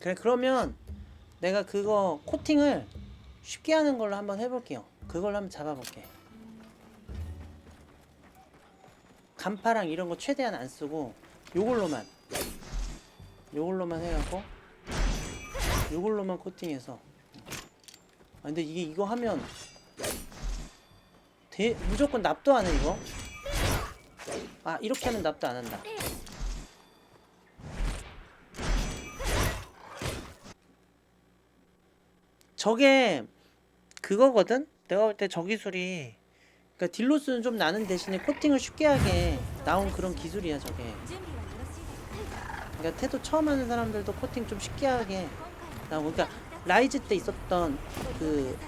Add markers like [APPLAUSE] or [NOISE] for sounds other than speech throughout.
그래 그러면 내가 그거 코팅을 쉽게 하는 걸로 한번 해볼게요. 그걸로 한번 잡아볼게. 간파랑 이런 거 최대한 안 쓰고 요걸로만 요걸로만 해갖고 요걸로만 코팅해서 아 근데 이게 이거 하면 대, 무조건 납도 안 해 이거 아 이렇게 하면 납도 안 한다 저게 그거거든? 내가 볼 때 저 기술이 그러니까 딜로스는 좀 나는 대신에 코팅을 쉽게 하게 나온 그런 기술이야 저게. 그러니까 태도 처음 하는 사람들도 코팅 좀 쉽게 하게 나오고 그러니까 라이즈 때 있었던 그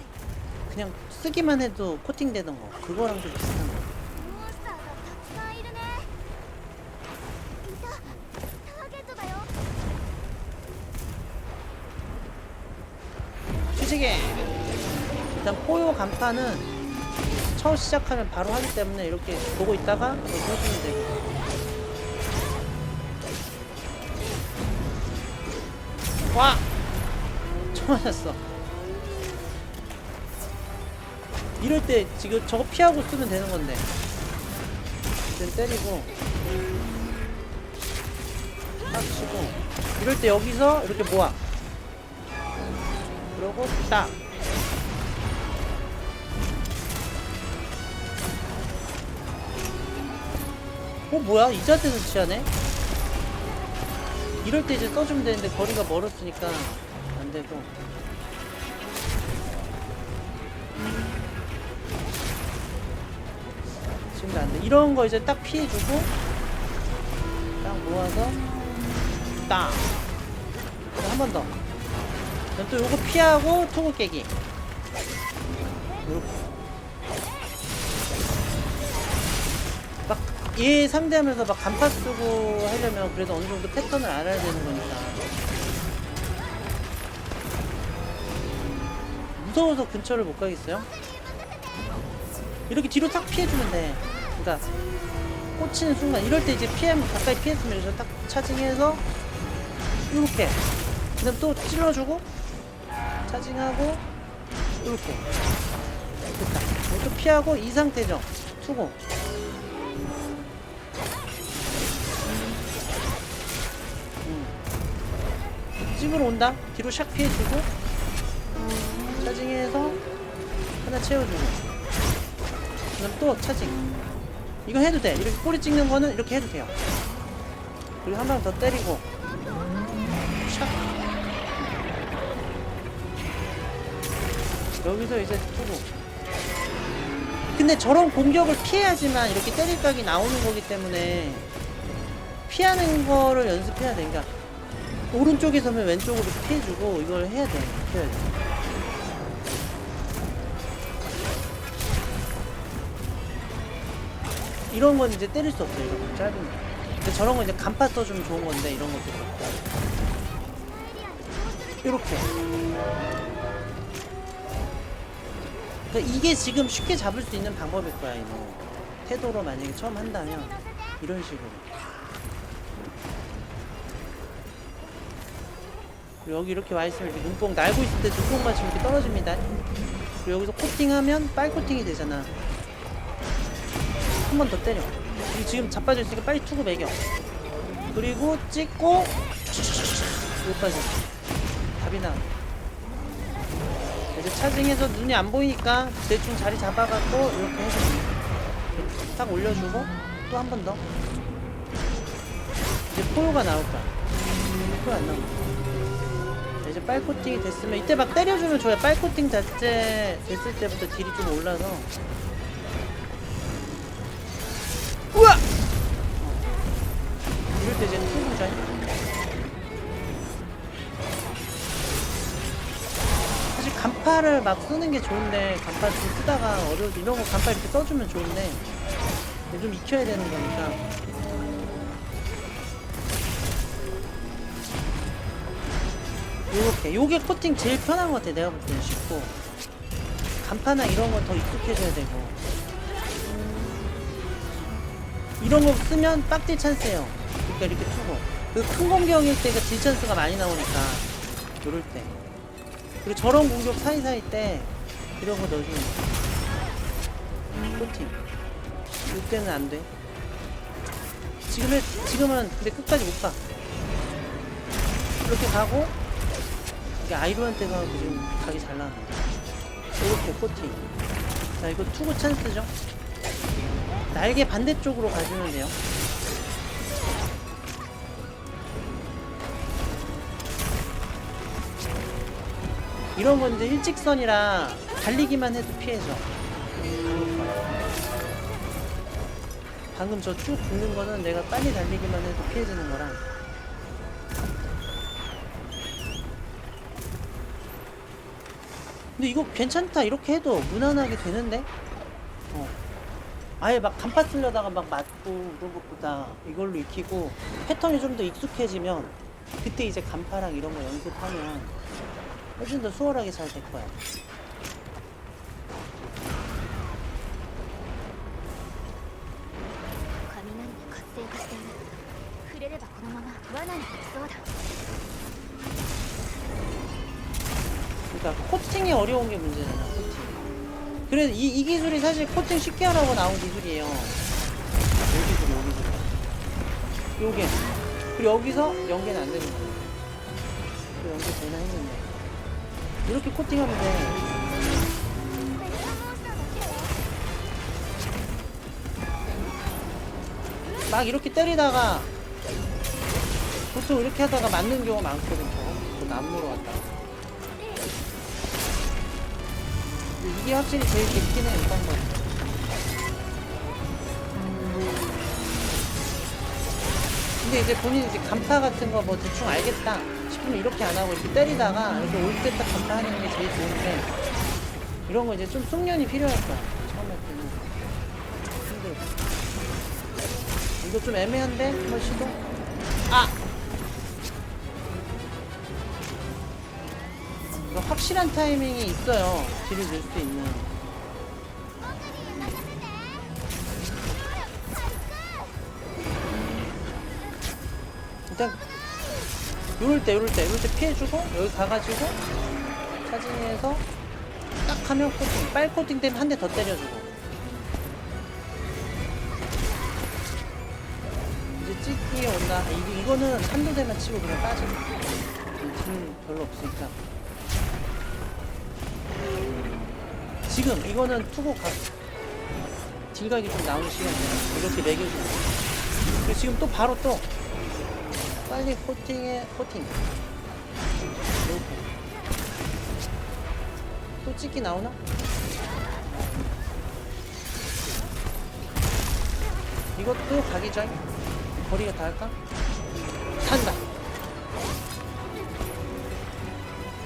그냥 쓰기만 해도 코팅되던 거. 그거랑 좀 비슷한 거. 간판은 처음 시작하면 바로 하기 때문에 이렇게 보고 있다가 이렇게 해주면 되고 와! 처음 맞았어. 이럴 때 지금 저거 피하고 쓰면 되는 건데. 이제 때리고. 딱 치고. 이럴 때 여기서 이렇게 모아. 그러고 딱 어 뭐야 이 자태에서 취하네 이럴 때 이제 써주면 되는데 거리가 멀었으니까 안 되고 지금도 안 돼. 이런 거 이제 딱 피해주고 딱 모아서 딱 한 번 더. 그럼 또 요거 피하고 토구 깨기. 요렇게. 얘 상대하면서 막 간파 쓰고 하려면 그래도 어느 정도 패턴을 알아야 되는 거니까. 무서워서 근처를 못 가겠어요? 이렇게 뒤로 탁 피해주면 돼. 그러니까 꽂히는 순간 이럴 때 이제 피하면 가까이 피했으면 이제 딱 차징해서 이렇게 그다음 또 찔러주고 차징하고 이렇게 됐다 이것도 피하고 이 상태죠 투고 집으로 온다. 뒤로 샥 피해주고 차징해서 하나 채워주고. 그다음 또 차징. 이거 해도 돼. 이렇게 꼬리 찍는 거는 이렇게 해도 돼요. 그리고 한 방 더 때리고 샥. 여기서 이제 투고. 근데 저런 공격을 피해야지만 이렇게 때릴 각이 나오는 거기 때문에 피하는 거를 연습해야 돼. 그러니까 오른쪽에 서면 왼쪽으로 피해주고 이걸 해야 돼. 피해야 돼. 이런 건 이제 때릴 수 없어요 거. 짧은 거 근데 저런 건 이제 간파 써주면 좋은 건데 이런 것도 그렇고. 이렇게. 그러니까 이게 지금 쉽게 잡을 수 있는 방법일 거야 이거 태도로 만약에 처음 한다면. 이런 식으로 그리고 여기 이렇게 와 있으면 이렇게 눈뽕 날고 있을 때 눈뽕 맞으면 이렇게 떨어집니다. 그리고 여기서 코팅하면 빨 코팅이 되잖아. 한 번 더 때려. 그리고 지금 자빠져 있으니까 빨리 투구 매겨. 그리고 찍고 여기까지. 답이 나. 이제 차징해서 눈이 안 보이니까 대충 자리 잡아갖고 이렇게 해서 딱 올려주고 또 한 번 더. 이제 포효가 나올 거야. 포효 안 나오고 이제 빨코팅이 됐으면 이때 막 때려주면 좋아요. 빨코팅 때, 됐을 때부터 딜이 좀 올라서. 우와! 이럴 때 이제 투구자 사실 간파를 막 쓰는 게 좋은데 간파 좀 쓰다가 어려워서 이런 거 간파 이렇게 써주면 좋은데 좀 익혀야 되는 거니까 요렇게. 요게 코팅 제일 편한 것 같아 내가 볼 때는 쉽고. 간파나 이런 건더 익숙해져야 되고. 이런 거 쓰면 빡딜 찬스예요. 그러니까 이렇게 투고. 그 큰 공격일 때가 딜 찬스가 많이 나오니까. 요럴 때. 그리고 저런 공격 사이사이 때 이런 거 넣어주면 돼. 코팅. 이때는 안돼. 지금 해, 지금은 근데 끝까지 못가. 이렇게 가고 이게 아이로한테 가고 지금 각이 잘 나왔는데 이렇게 코팅. 자 이거 투구 찬스죠? 날개 반대쪽으로 가주면 돼요 이런 건 이제 일직선이라 달리기만 해도 피해져 방금 저 쭉 붙는 거는 내가 빨리 달리기만 해도 피해지는 거라 근데 이거 괜찮다. 이렇게 해도 무난하게 되는데? 어. 아예 막 간파 쓰려다가 막 맞고 그런 것보다 이걸로 익히고 패턴이 좀 더 익숙해지면 그때 이제 간파랑 이런 거 연습하면 훨씬 더 수월하게 잘 될 거야 그러니까 코팅이 어려운 게 문제잖아. 코팅. 그래서 이, 이 기술이 사실 코팅 쉽게 하라고 나온 기술이에요. 여기서 여기 기술. 요게. 그리고 여기서 연계는 안 되는 거예요. 연계 되나 했는데. 이렇게 코팅하면 돼. 막 이렇게 때리다가 보통 이렇게 하다가 맞는 경우가 많거든요. 그 나무로 왔다가. 이게 확실히 제일 깊긴 해 일단 거 근데 이제 본인이 이제 간파 같은 거 뭐 대충 알겠다 싶으면 이렇게 안 하고 이렇게 때리다가 이렇게 올 때 딱 간파하는 게 제일 좋은데 이런 거 이제 좀 숙련이 필요할 거야 처음 할 때는 힘들어 이거 좀 애매한데? 한번 시도? 확실한 타이밍이 있어요. 딜을 줄 수 있는. 일단 요럴 때 요럴 때 요럴 때 피해주고 여기 가가지고 사진에서 딱 하면 코팅 빨 코팅 되면 한 대 더 때려주고 이제 찍기에 온다 아, 이거는 한두 대만 치고 그냥 빠지고 딜 별로 없으니까 지금 이거는 투고 각 딜각이 좀 나오는 시간이야. 이렇게 매겨주고. 그리고 지금 또 바로 또 빨리 코팅에 코팅. 이렇게. 또 찍기 나오나? 이것도 각이죠. 거리가 닿을까? 산다.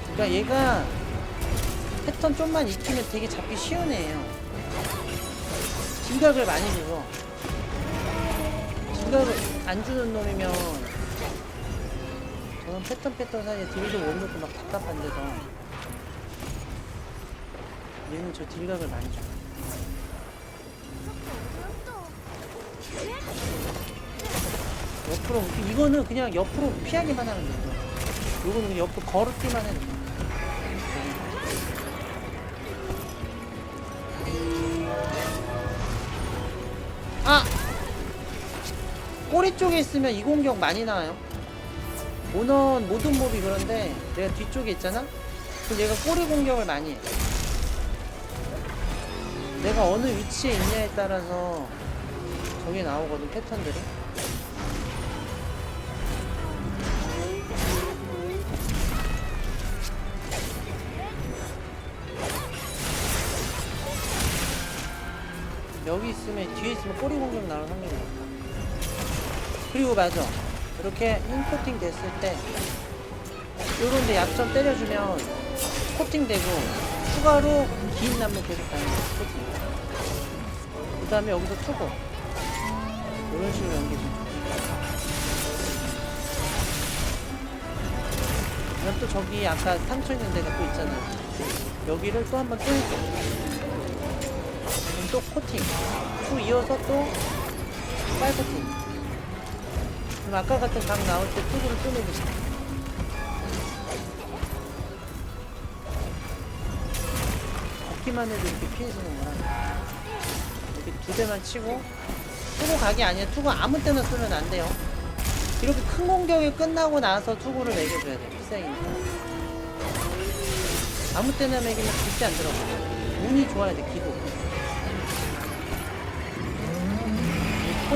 그러니까 얘가 패턴 좀만 익히면 되게 잡기 쉬운 애예요. 진격을 많이 주고 진격을 안 주는 놈이면 저는 패턴 패턴 사이에 딜도 원격도 막 답답한 데서 얘는 저 딜각을 많이 줘. 옆으로 이거는 그냥 옆으로 피하기만 하는 거예요. 이거는 옆으로 걸었기만 해도 돼. 아! 꼬리 쪽에 있으면 이 공격 많이 나와요. 모넌 모든 몹이 그런데 내가 뒤쪽에 있잖아? 그럼 얘가 꼬리 공격을 많이 해. 내가 어느 위치에 있냐에 따라서 저게 나오거든 패턴들이. 여기 있으면 뒤에 있으면 꼬리 공격 나오는 확률이 높다. 그리고 맞아. 이렇게 인코팅 됐을 때 요런데 약점 때려주면 코팅되고 추가로 긴 나무 계속 다니는 코팅. 그 다음에 여기서 투고 이런 식으로 연계해줘. 그럼 또 저기 아까 상처 있는 데가 또 있잖아. 여기를 또 한번 뚫고 또 코팅. 또 이어서 또 빨코팅. 그럼 아까 같은 각 나올 때 투구를 또 내보시다 걷기만 해도 이렇게 피해지는구나 이렇게 두 대만 치고. 투구 각이 아니야 투구 아무 때나 쓰면 안 돼요. 이렇게 큰 공격이 끝나고 나서 투구를 매겨줘야 돼 필살기니까 아무 때나 매기면 진짜 안 들어가요. 운이 좋아야 돼.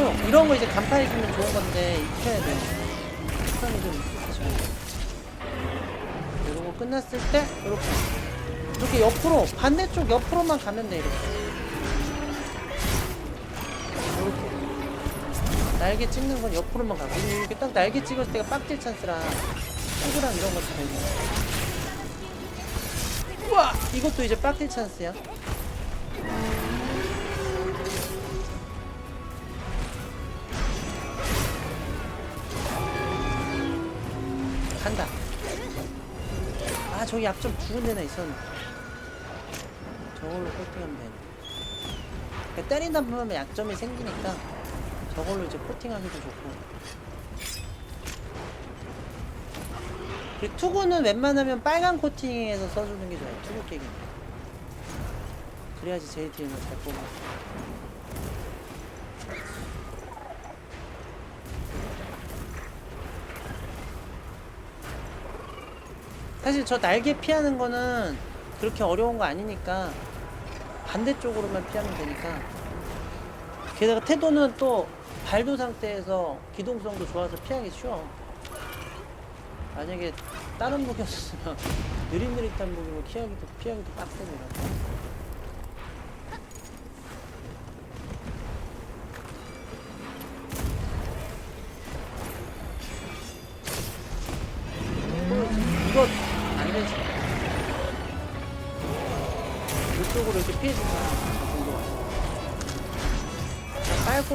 어, 이런 거 이제 간판에 주면 좋은 건데 익혀야 돼 시간이 좀 있으셔야 돼 이러고 끝났을 때 이렇게. 이렇게 옆으로 반대쪽 옆으로만 가면 돼 이렇게. 이렇게. 날개 찍는 건 옆으로만 가고. 이렇게 딱 날개 찍을 때가 빡질 찬스라 후구랑 이런 것도 되고 우와! 이것도 이제 빡질 찬스야 저기 약점 죽은 데나 있었는데 저걸로 코팅하면 그러니까 때린다 보면 약점이 생기니까 저걸로 이제 코팅하기도 좋고. 그리고 투구는 웬만하면 빨간 코팅해서 써주는 게 좋아요. 투구 깨기는 그래야지 JT는 잘 뽑아 사실 저 날개 피하는 거는 그렇게 어려운 거 아니니까 반대쪽으로만 피하면 되니까. 게다가 태도는 또 발도 상태에서 기동성도 좋아서 피하기 쉬워. 만약에 다른 무기였으면 [LAUGHS] 느릿느릿한 무기로 피하기도 피하기도 빡세더라 이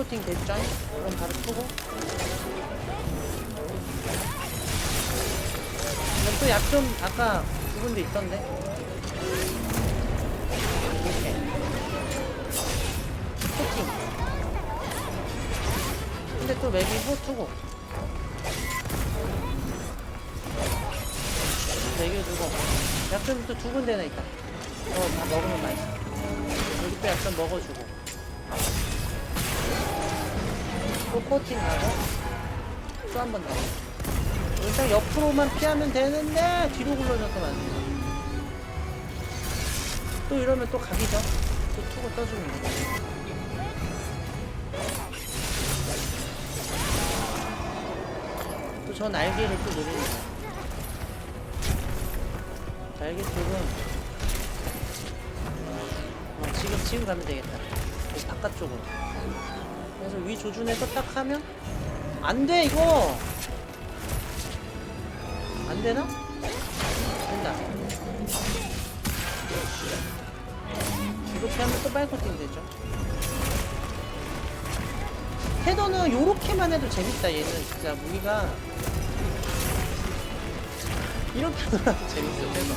코팅 됐죠? 그럼 바로 푸고. 또 약점 아까 두 군데 있던데. 이렇게. 코팅. 근데 또 맥이고 투고. 먹여주고. 약점이 또 두 군데나 있다. 어 다 먹으면 맛있어. 여기 또 약점 먹어주고 또 코팅 하고 또 한번 더. 일단 옆으로만 피하면 되는데 뒤로 굴러져서 안 돼. 또 이러면 또 각이죠. 또 투고 거. 또저 날개를 또 거. 날개 쪽은 어, 지금 지금 가면 되겠다. 바깥쪽으로. 그래서 위 조준해서 딱 하면 안 돼 이거 안 되나? 된다. 이렇게 하면 또 빨코팅 되죠. 헤더는 요렇게만 해도 재밌다 얘는 진짜 무기가 이렇게 하더라도 [LAUGHS] 재밌어 헤더.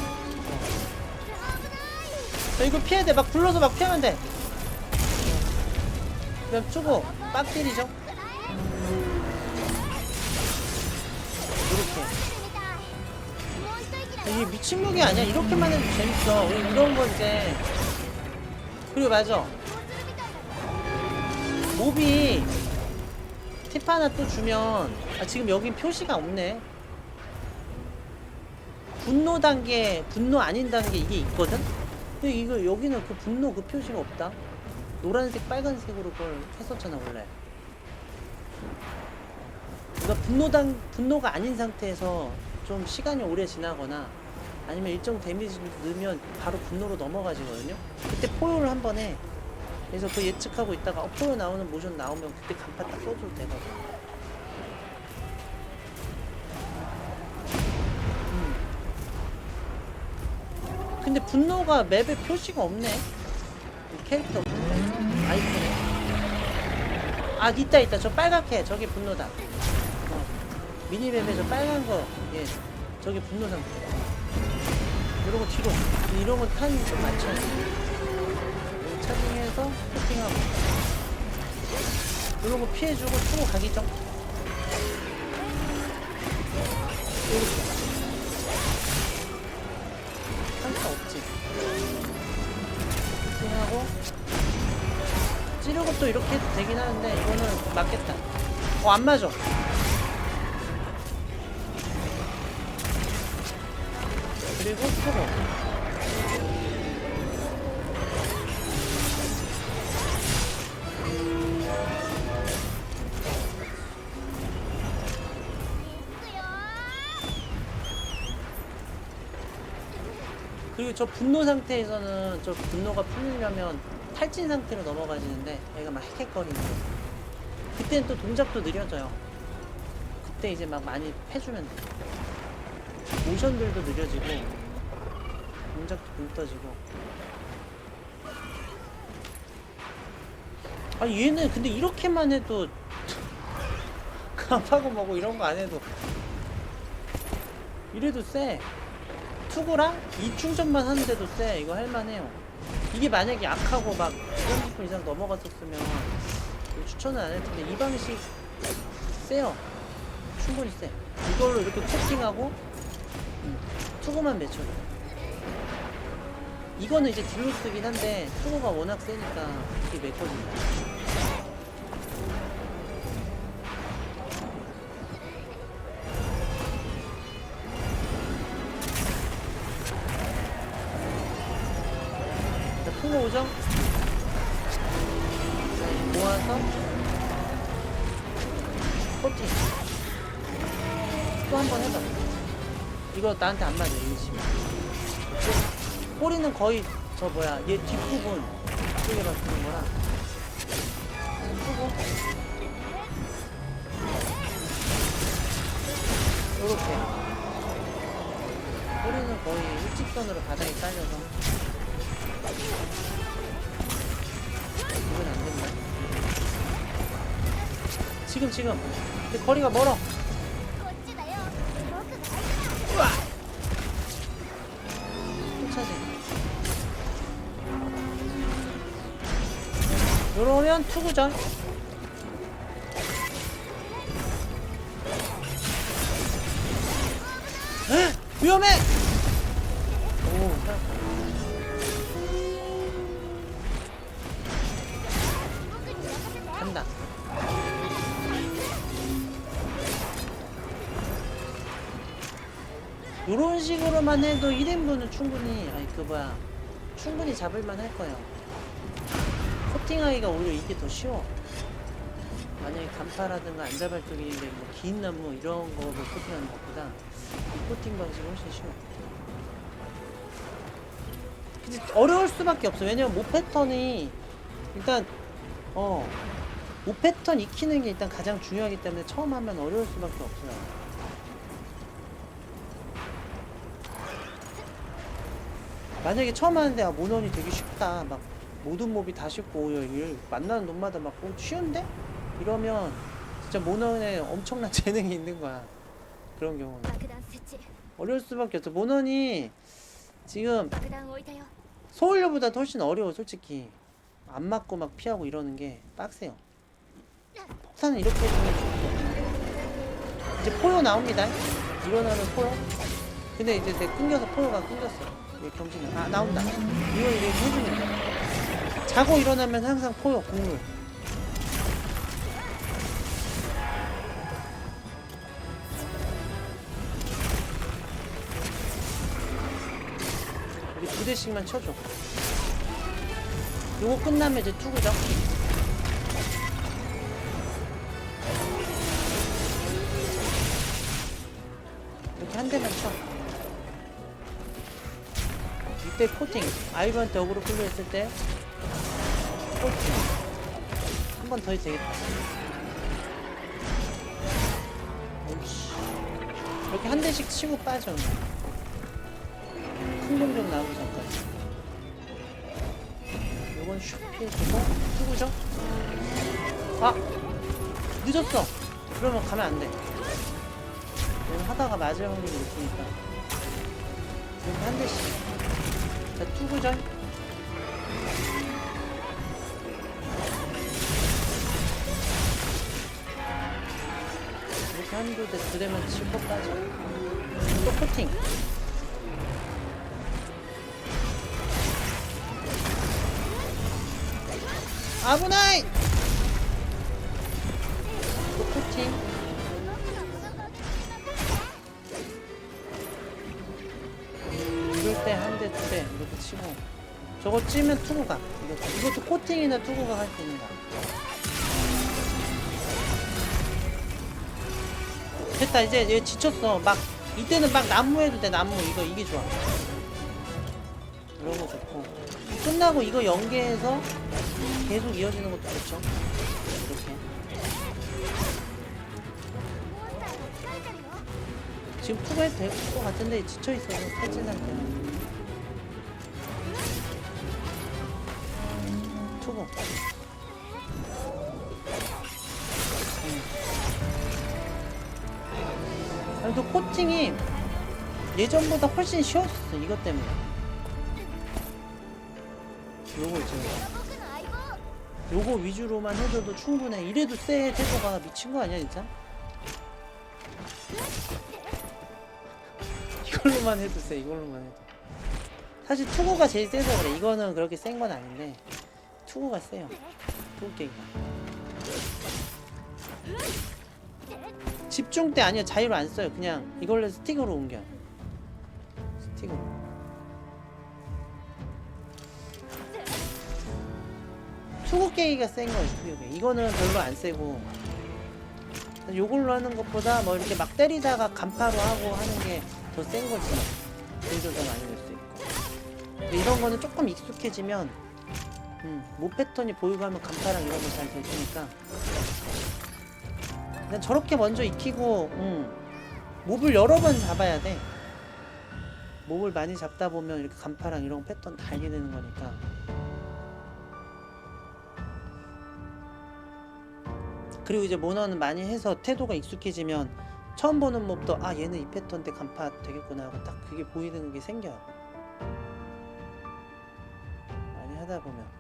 어. 이거 피해야 돼. 막 불러서 막 피하면 돼. 그냥 쪼고 빡들이죠? 이렇게. 아, 이게 미친 무게 아니야? 이렇게만 해도 재밌어. 이런건 이제. 그리고 맞아. 몹이 팁 하나 또 주면 아 지금 여긴 표시가 없네. 분노 단계 분노 아닌 단계 이게 있거든? 근데 이거 여기는 그 분노 그 표시가 없다. 노란색, 빨간색으로 그걸 했었잖아 원래. 그러니까 분노 단 분노가 아닌 상태에서 좀 시간이 오래 지나거나 아니면 일정 데미지 넣으면 바로 분노로 넘어가지거든요. 그때 포효를 한번 해. 그래서 그 예측하고 있다가 어, 포효 나오는 모션 나오면 그때 간판 딱 써줘도 되거든. 음. 근데 분노가 맵에 표시가 없네. 이 캐릭터. 아이콘에. 아 있다 있다. 저 빨갛게 저게 분노다. 어. 미니맵에 저 빨간 거, 예, 저게 분노 상태. 이러고 뒤로, 이런 건 타이밍 좀. 여기 차징해서 코팅하고. 이런 거 피해주고 투고 가기죠. 이렇게. 상처 없지. 코팅하고 찌르고 또 이렇게 해도 되긴 하는데 이거는 맞겠다 어 안 맞아 그리고 있어요. 그리고 저 분노 상태에서는 저 분노가 풀리려면 탈진 상태로 넘어가지는데 얘가 막 헥헥거리는 거 그때는 또 동작도 느려져요. 그때 이제 막 많이 패주면 돼. 모션들도 느려지고 동작도 붕 떠지고. 아 얘는 근데 이렇게만 해도 [LAUGHS] 감하고 뭐고 이런 거 안 해도 이래도 쎄. 투구랑 이 충전만 하는데도 쎄. 이거 할만해요 이게 만약에 약하고 막 30분 이상 넘어갔었으면 추천은 안할 텐데 이 방식 세요. 충분히 세. 이걸로 이렇게 코팅하고 음, 투구만 맺혀요. 이거는 이제 딜로 쓰긴 한데 투구가 워낙 세니까 이게 메꿔진다 꼬리는 거의 저 뭐야 얘 뒷부분 쪽에 맞추는 거라 끄고 요렇게 꼬리는 거의 일직선으로 바닥에 깔려서 이건 안 된다. 지금 지금. 근데 거리가 멀어. 일단 투구절 위험해! 오. 간다. 요런 식으로만 해도 1인분은 충분히, 아니, 그 뭐야. 충분히 잡을만 할 거예요. 코팅하기가 오히려 이게 더 쉬워. 만약에 간파라든가 안자발적인데 뭐긴 나무 이런 거로 코팅하는 것보다 이 코팅 방식이 훨씬 쉬워. 근데 어려울 수밖에 없어. 왜냐면 모 패턴이 일단 어, 모 패턴 익히는 게 일단 가장 중요하기 때문에 처음 하면 어려울 수밖에 없어요. 만약에 처음 하는데 아, 모넌이 되게 쉽다. 막 모든 몹이 다 쉽고 만나는 놈마다 막 어, 쉬운데? 이러면 진짜 모넌에 엄청난 [LAUGHS] 재능이 있는 거야. 그런 경우는. 어려울 수밖에 없어. 모넌이 지금 서울여보다 훨씬 어려워 솔직히. 안 맞고 막 피하고 이러는 게 빡세요. 폭탄은 이렇게 해주면 좋고. 이제 포효 나옵니다. 일어나면 포효. 근데 이제 내 끊겨서 포효가 끊겼어 얘 경신은 아 나온다. 이거 이제 해주면 돼. 자고 일어나면 항상 포효 국물 우리 두 대씩만 쳐줘. 요거 끝나면 이제 투구죠. 이렇게 한 대만 쳐. 이때 코팅. 아이브한테 어그로 끌려있을 때. 한 번 더 해도 되겠다. 오이씨. 이렇게 한 대씩 치고 빠져. 큰 공격 나오기 전까지. 요건 슉 피해주고 투구죠? 아! 늦었어! 그러면 가면 안 돼. 하다가 맞을 확률이 높으니까. 이렇게 한 대씩. 자, 투구죠? 무시 한두대 드래면 칠것 까지? 또 코팅. 아브나이! 또 코팅. 이럴 때 한대 두대 이렇게 치고. 저거 찌면 투구가. 이것도, 이것도 코팅이나 투구가 할 수 있는 거 됐다 이제 얘 지쳤어. 막 이때는 막 나무 해도 돼 나무. 이거 이게 좋아. 이런 거 좋고. 끝나고 이거 연계해서 계속 이어지는 것도 좋죠. 이렇게. 지금 푸고 해도 될 것 같은데 지쳐있어서 탈진 상태라 투고 세팅이 예전보다 훨씬 쉬웠어 이것 때문에. 요거 있잖아 요거 위주로만 해줘도 충분해. 이래도 쎄 태도가 미친 거 아니야 진짜? 이걸로만 해도 쎄 이걸로만 해도. 사실 투고가 제일 세서 그래. 이거는 그렇게 센 건 아닌데 투고가 세요. 투고 게임가 집중 때 아니요 자유로 안 써요. 그냥 이걸로 스틱으로 옮겨. 스틱으로. 투구 게임가 센 거예요 투구 게임 이거는 별로 안 세고. 요걸로 하는 것보다 뭐 이렇게 막 때리다가 간파로 하고 하는 게 더 센 거지. 딜도 더 많이 낼 수 있고. 이런 거는 조금 익숙해지면 음, 모 패턴이 보이고 하면 간파랑 이런 거 잘 될 테니까 그냥 저렇게 먼저 익히고 음, 몹을 여러 번 잡아야 돼. 몹을 많이 잡다 보면 이렇게 간파랑 이런 패턴 다 알게 되는 거니까. 그리고 이제 모너는 많이 해서 태도가 익숙해지면 처음 보는 몹도 아 얘는 이 패턴 때 간파 되겠구나 하고 딱 그게 보이는 게 생겨요 많이 하다 보면